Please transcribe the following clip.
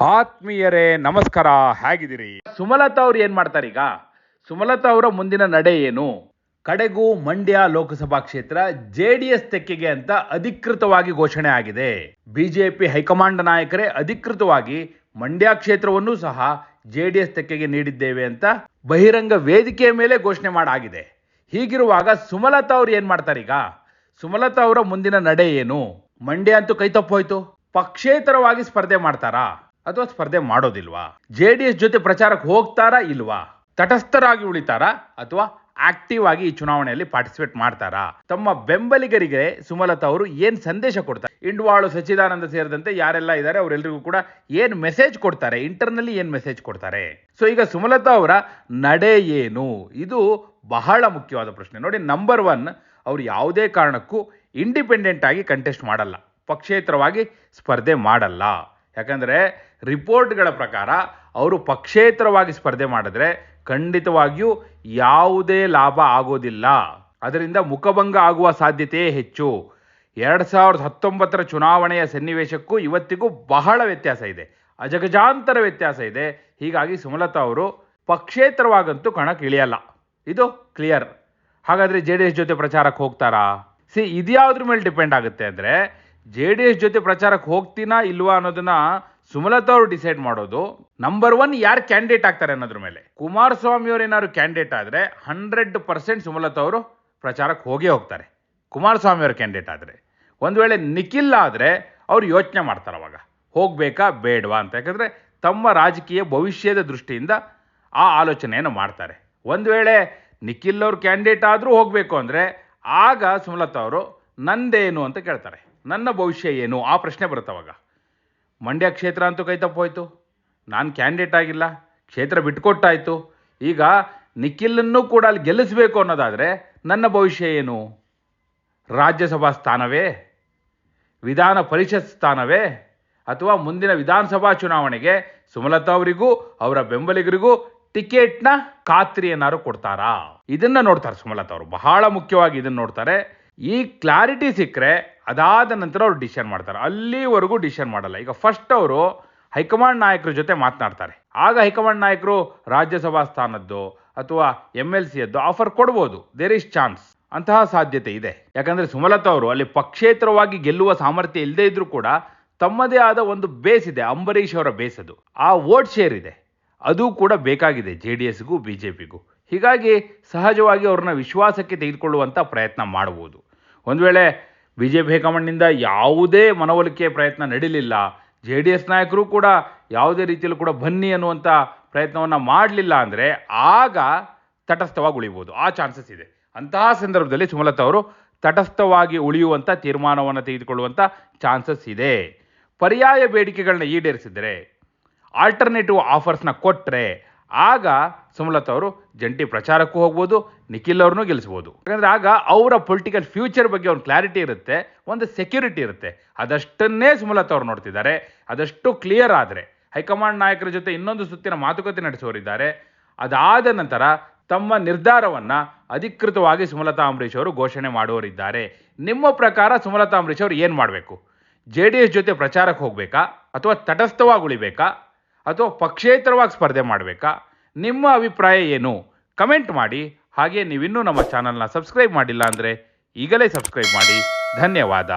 ಆತ್ಮೀಯರೇ, ನಮಸ್ಕಾರ, ಹೇಗಿದ್ದೀರಿ? ಸುಮಲತಾ ಅವ್ರು ಏನ್ ಮಾಡ್ತಾರೆ ಈಗ? ಸುಮಲತಾ ಅವರ ಮುಂದಿನ ನಡೆ ಏನು? ಕಡೆಗೂ ಮಂಡ್ಯ ಲೋಕಸಭಾ ಕ್ಷೇತ್ರ ಜೆ ಡಿ ಎಸ್ ತೆಕ್ಕೆಗೆ ಅಂತ ಅಧಿಕೃತವಾಗಿ ಘೋಷಣೆ ಆಗಿದೆ. ಬಿಜೆಪಿ ಹೈಕಮಾಂಡ್ ನಾಯಕರೇ ಅಧಿಕೃತವಾಗಿ ಮಂಡ್ಯ ಕ್ಷೇತ್ರವನ್ನು ಸಹ ಜೆ ಡಿ ಎಸ್ ತೆಕ್ಕೆಗೆ ನೀಡಿದ್ದೇವೆ ಅಂತ ಬಹಿರಂಗ ವೇದಿಕೆಯ ಮೇಲೆ ಘೋಷಣೆ ಮಾಡಾಗಿದೆ. ಹೀಗಿರುವಾಗ ಸುಮಲತಾ ಅವ್ರು ಏನ್ ಮಾಡ್ತಾರೆ ಈಗ? ಸುಮಲತಾ ಅವರ ಮುಂದಿನ ನಡೆ ಏನು? ಮಂಡ್ಯ ಅಂತೂ ಕೈ ತಪ್ಪೋಯ್ತು. ಪಕ್ಷೇತರವಾಗಿ ಸ್ಪರ್ಧೆ ಮಾಡ್ತಾರಾ? ಅಥವಾ ಸ್ಪರ್ಧೆ ಮಾಡೋದಿಲ್ವಾ? ಜೆ ಡಿ ಎಸ್ ಜೊತೆ ಪ್ರಚಾರಕ್ಕೆ ಹೋಗ್ತಾರಾ ಇಲ್ವಾ? ತಟಸ್ಥರಾಗಿ ಉಳಿತಾರಾ? ಅಥವಾ ಆಕ್ಟಿವ್ ಆಗಿ ಈ ಚುನಾವಣೆಯಲ್ಲಿ ಪಾರ್ಟಿಸಿಪೇಟ್ ಮಾಡ್ತಾರಾ? ತಮ್ಮ ಬೆಂಬಲಿಗರಿಗೆ ಸುಮಲತಾ ಅವರು ಏನ್ ಸಂದೇಶ ಕೊಡ್ತಾರೆ? ಇಂಡ್ವಾಳು ಸಚ್ಚಿದಾನಂದ ಸೇರಿದಂತೆ ಯಾರೆಲ್ಲ ಇದ್ದಾರೆ ಅವರೆಲ್ಲರಿಗೂ ಕೂಡ ಏನ್ ಮೆಸೇಜ್ ಕೊಡ್ತಾರೆ? ಇಂಟರ್ನಲ್ಲಿ ಏನ್ ಮೆಸೇಜ್ ಕೊಡ್ತಾರೆ? ಸೊ ಈಗ ಸುಮಲತಾ ಅವರ ನಡೆ ಏನು? ಇದು ಬಹಳ ಮುಖ್ಯವಾದ ಪ್ರಶ್ನೆ. ನೋಡಿ ನಂಬರ್ ಒನ್ ಅವ್ರು ಯಾವುದೇ ಕಾರಣಕ್ಕೂ ಇಂಡಿಪೆಂಡೆಂಟ್ ಆಗಿ ಕಂಟೆಸ್ಟ್ ಮಾಡಲ್ಲ. ಪಕ್ಷೇತರವಾಗಿ ಸ್ಪರ್ಧೆ ಮಾಡಲ್ಲ. ಯಾಕಂದ್ರೆ ರಿಪೋರ್ಟ್ಗಳ ಪ್ರಕಾರ ಅವರು ಪಕ್ಷೇತರವಾಗಿ ಸ್ಪರ್ಧೆ ಮಾಡಿದ್ರೆ ಖಂಡಿತವಾಗಿಯೂ ಯಾವುದೇ ಲಾಭ ಆಗೋದಿಲ್ಲ. ಅದರಿಂದ ಮುಖಭಂಗ ಆಗುವ ಸಾಧ್ಯತೆಯೇ ಹೆಚ್ಚು. ಎರಡು ಸಾವಿರದ ಹತ್ತೊಂಬತ್ತರ ಚುನಾವಣೆಯ ಸನ್ನಿವೇಶಕ್ಕೂ ಇವತ್ತಿಗೂ ಬಹಳ ವ್ಯತ್ಯಾಸ ಇದೆ. ಅಜಗಜಾಂತರ ವ್ಯತ್ಯಾಸ ಇದೆ. ಹೀಗಾಗಿ ಸುಮಲತಾ ಅವರು ಪಕ್ಷೇತರವಾಗಂತೂ ಕಣಕ್ಕೆ ಇಳಿಯಲ್ಲ ಇದು ಕ್ಲಿಯರ್. ಹಾಗಾದರೆ ಜೆ ಡಿ ಎಸ್ ಜೊತೆ ಪ್ರಚಾರಕ್ಕೆ ಹೋಗ್ತಾರಾ? ಸಿ, ಇದ್ಯಾವುದ್ರ ಮೇಲೆ ಡಿಪೆಂಡ್ ಆಗುತ್ತೆ ಅಂದರೆ ಜೆ ಡಿ ಎಸ್ ಜೊತೆ ಪ್ರಚಾರಕ್ಕೆ ಹೋಗ್ತೀನಾ ಇಲ್ವಾ ಅನ್ನೋದನ್ನ ಸುಮಲತಾ ಅವರು ಡಿಸೈಡ್ ಮಾಡೋದು ನಂಬರ್ ಒನ್ ಯಾರು ಕ್ಯಾಂಡಿಡೇಟ್ ಆಗ್ತಾರೆ ಅನ್ನೋದ್ರ ಮೇಲೆ. ಕುಮಾರಸ್ವಾಮಿ ಅವರು ಏನಾದ್ರು ಕ್ಯಾಂಡಿಡೇಟ್ ಆದ್ರೆ ಹಂಡ್ರೆಡ್ ಪರ್ಸೆಂಟ್ ಸುಮಲತಾ ಅವರು ಪ್ರಚಾರಕ್ಕೆ ಹೋಗೇ ಹೋಗ್ತಾರೆ. ಕುಮಾರಸ್ವಾಮಿ ಅವರು ಕ್ಯಾಂಡಿಡೇಟ್ ಆದ್ರೆ. ಒಂದು ವೇಳೆ ನಿಖಿಲ್ ಆದ್ರೆ ಅವ್ರು ಯೋಚನೆ ಮಾಡ್ತಾರೆ ಅವಾಗ. ಹೋಗಬೇಕಾ, ಬೇಡವಾ ಅಂತ. ಯಾಕಂದರೆ ತಮ್ಮ ರಾಜಕೀಯ ಭವಿಷ್ಯದ ದೃಷ್ಟಿಯಿಂದ ಆ ಆಲೋಚನೆಯನ್ನು ಮಾಡ್ತಾರೆ. ಒಂದು ವೇಳೆ ನಿಖಿಲ್ ಅವರು ಕ್ಯಾಂಡಿಡೇಟ್ ಆದರೂ ಹೋಗಬೇಕು ಅಂದರೆ ಆಗ ಸುಮಲತಾ ಅವರು ನಂದೇನು ಅಂತ ಕೇಳ್ತಾರೆ. ನನ್ನ ಭವಿಷ್ಯ ಏನು? ಆ ಪ್ರಶ್ನೆ ಬರುತ್ತೆ ಅವಾಗ. ಮಂಡ್ಯ ಕ್ಷೇತ್ರ ಅಂತೂ ಕೈ ತಪ್ಪೋಯ್ತು. ನಾನು ಕ್ಯಾಂಡಿಡೇಟ್ ಆಗಿಲ್ಲ, ಕ್ಷೇತ್ರ ಬಿಟ್ಕೊಟ್ಟಾಯಿತು. ಈಗ ನಿಖಿಲನ್ನು ಕೂಡ ಅಲ್ಲಿ ಗೆಲ್ಲಿಸಬೇಕು ಅನ್ನೋದಾದರೆ ನನ್ನ ಭವಿಷ್ಯ ಏನು? ರಾಜ್ಯಸಭಾ ಸ್ಥಾನವೇ? ವಿಧಾನ ಪರಿಷತ್ ಸ್ಥಾನವೇ? ಅಥವಾ ಮುಂದಿನ ವಿಧಾನಸಭಾ ಚುನಾವಣೆಗೆ ಸುಮಲತಾ ಅವರಿಗೂ, ಅವರ ಬೆಂಬಲಿಗರಿಗೂ ಟಿಕೆಟ್ನ ಖಾತ್ರಿ ಏನಾದ್ರು ಕೊಡ್ತಾರಾ? ಇದನ್ನ ನೋಡ್ತಾರೆ ಸುಮಲತಾ ಅವರು. ಬಹಳ ಮುಖ್ಯವಾಗಿ ಇದನ್ನ ನೋಡ್ತಾರೆ. ಈ ಕ್ಲಾರಿಟಿ ಸಿಕ್ಕರೆ ಅದಾದ ನಂತರ ಅವ್ರು ಡಿಸಿಷನ್ ಮಾಡ್ತಾರೆ. ಅಲ್ಲಿವರೆಗೂ ಡಿಸಿಷನ್ ಮಾಡಲ್ಲ. ಈಗ ಫಸ್ಟ್ ಅವರು ಹೈಕಮಾಂಡ್ ನಾಯಕರ ಜೊತೆ ಮಾತನಾಡ್ತಾರೆ. ಆಗ ಹೈಕಮಾಂಡ್ ನಾಯಕರು ರಾಜ್ಯಸಭಾ ಸ್ಥಾನದ್ದು ಅಥವಾ ಎಂ ಎಲ್ ಸಿಯದ್ದು ಆಫರ್ ಕೊಡ್ಬೋದು. ದೇರ್ ಇಸ್ ಚಾನ್ಸ್ ಅಂತಹ ಸಾಧ್ಯತೆ ಇದೆ. ಯಾಕಂದ್ರೆ ಸುಮಲತಾ ಅವರು ಅಲ್ಲಿ ಪಕ್ಷೇತರವಾಗಿ ಗೆಲ್ಲುವ ಸಾಮರ್ಥ್ಯ ಇಲ್ಲದೇ ಇದ್ರೂ ಕೂಡ ತಮ್ಮದೇ ಆದ ಒಂದು ಬೇಸ್ ಇದೆ. ಅಂಬರೀಷ್ ಅವರ ಬೇಸ್ ಅದು. ಆ ವೋಟ್ ಶೇರ್ ಇದೆ. ಅದು ಕೂಡ ಬೇಕಾಗಿದೆ ಜೆ ಡಿ ಎಸ್ಗೂ ಬಿ ಜೆ ಪಿಗೂ ಹೀಗಾಗಿ ಸಹಜವಾಗಿ ಅವ್ರನ್ನ ವಿಶ್ವಾಸಕ್ಕೆ ತೆಗೆದುಕೊಳ್ಳುವಂಥ ಪ್ರಯತ್ನ ಮಾಡಬಹುದು ಒಂದು ವೇಳೆ ಬಿ ಜೆ ಪಿ ಹೈಕಮಾಂಡ್ನಿಂದ ಯಾವುದೇ ಮನವೊಲಿಕೆ ಪ್ರಯತ್ನ ನಡೀಲಿಲ್ಲ ಜೆ ಡಿ ಎಸ್ ನಾಯಕರು ಕೂಡ ಯಾವುದೇ ರೀತಿಯಲ್ಲೂ ಕೂಡ ಬನ್ನಿ ಅನ್ನುವಂಥ ಪ್ರಯತ್ನವನ್ನು ಮಾಡಲಿಲ್ಲ ಅಂದರೆ ಆಗ ತಟಸ್ಥವಾಗಿ ಉಳಿಬೋದು. ಆ ಚಾನ್ಸಸ್ ಇದೆ. ಅಂತಹ ಸಂದರ್ಭದಲ್ಲಿ ಸುಮಲತಾ ಅವರು ತಟಸ್ಥವಾಗಿ ಉಳಿಯುವಂಥ ತೀರ್ಮಾನವನ್ನು ತೆಗೆದುಕೊಳ್ಳುವಂಥ ಚಾನ್ಸಸ್ ಇದೆ. ಪರ್ಯಾಯ ಬೇಡಿಕೆಗಳನ್ನ ಈಡೇರಿಸಿದರೆ ಆಲ್ಟರ್ನೇಟಿವ್ ಆಫರ್ಸ್ನ ಕೊಟ್ಟರೆ ಆಗ ಸುಮಲತಾ ಅವರು ಜಂಟಿ ಪ್ರಚಾರಕ್ಕೂ ಹೋಗ್ಬೋದು, ನಿಖಿಲ್ ಅವ್ರನ್ನೂ ಗೆಲ್ಲಿಸ್ಬೋದು. ಯಾಕಂದ್ರೆ ಆಗ ಅವರ ಪೊಲಿಟಿಕಲ್ ಫ್ಯೂಚರ್ ಬಗ್ಗೆ ಒಂದು ಕ್ಲಾರಿಟಿ ಇರುತ್ತೆ, ಒಂದು ಸೆಕ್ಯೂರಿಟಿ ಇರುತ್ತೆ. ಅದಷ್ಟನ್ನೇ ಸುಮಲತಾ ಅವ್ರು ನೋಡ್ತಿದ್ದಾರೆ. ಅದಷ್ಟು ಕ್ಲಿಯರ್ ಆದರೆ. ಹೈಕಮಾಂಡ್ ನಾಯಕರ ಜೊತೆ ಇನ್ನೊಂದು ಸುತ್ತಿನ ಮಾತುಕತೆ ನಡೆಸುವರಿದ್ದಾರೆ ಅದಾದ ನಂತರ ತಮ್ಮ ನಿರ್ಧಾರವನ್ನು ಅಧಿಕೃತವಾಗಿ ಸುಮಲತಾ ಅಂಬರೀಶ್ ಅವರು ಘೋಷಣೆ ಮಾಡುವರಿದ್ದಾರೆ ನಿಮ್ಮ ಪ್ರಕಾರ ಸುಮಲತಾ ಅಂಬರೀಶ್ ಅವರು ಏನು ಮಾಡಬೇಕು? ಜೆ ಡಿ ಎಸ್ ಜೊತೆ ಪ್ರಚಾರಕ್ಕೆ ಹೋಗಬೇಕಾ ಅಥವಾ ತಟಸ್ಥವಾಗಿ ಉಳಿಬೇಕಾ? ಅಥವಾ ಪಕ್ಷೇತರವಾಗಿ ಸ್ಪರ್ಧೆ ಮಾಡಬೇಕಾ? ನಿಮ್ಮ ಅಭಿಪ್ರಾಯ ಏನು? ಕಮೆಂಟ್ ಮಾಡಿ. ಹಾಗೆ ನೀವಿನ್ನೂ ನಮ್ಮ ಚಾನಲ್ನ ಸಬ್ಸ್ಕ್ರೈಬ್ ಮಾಡಿಲ್ಲ ಅಂದರೆ ಈಗಲೇ ಸಬ್ಸ್ಕ್ರೈಬ್ ಮಾಡಿ. ಧನ್ಯವಾದ.